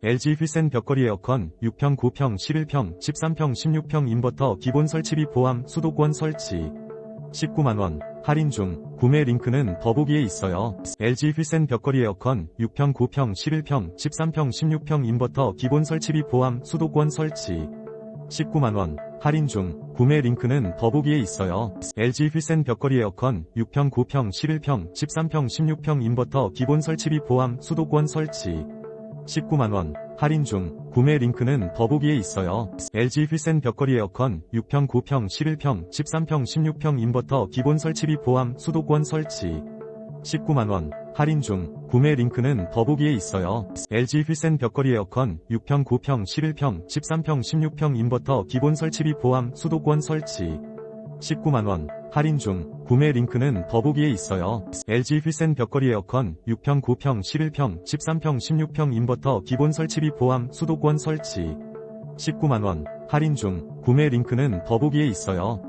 LG 휘센 벽걸이 에어컨 6평, 9평, 11평, 13평, 16평 인버터 기본 설치비 포함 수도권 설치. 19만원. 할인 중. 구매 링크는 더보기에 있어요. LG 휘센 벽걸이 에어컨 6평, 9평, 11평, 13평, 16평 인버터 기본 설치비 포함 수도권 설치. 19만원. 할인 중. 구매 링크는 더보기에 있어요. LG 휘센 벽걸이 에어컨 6평, 9평, 11평, 13평, 16평 인버터 기본 설치비 포함 수도권 설치 19만원 할인 중 구매 링크는 더보기에 있어요. LG 휘센 벽걸이 에어컨 6평, 9평, 11평, 13평, 16평 인버터 기본 설치비 포함 수도권 설치 19만원 할인 중 구매 링크는 더보기에 있어요. LG 휘센 벽걸이 에어컨 6평, 9평, 11평, 13평, 16평 인버터 기본 설치비 포함 수도권 설치 19만원 할인 중 구매 링크는 더보기에 있어요. LG 휘센 벽걸이 에어컨 6평, 9평, 11평, 13평, 16평 인버터 기본 설치비 포함 수도권 설치 19만원 할인 중 구매 링크는 더보기에 있어요.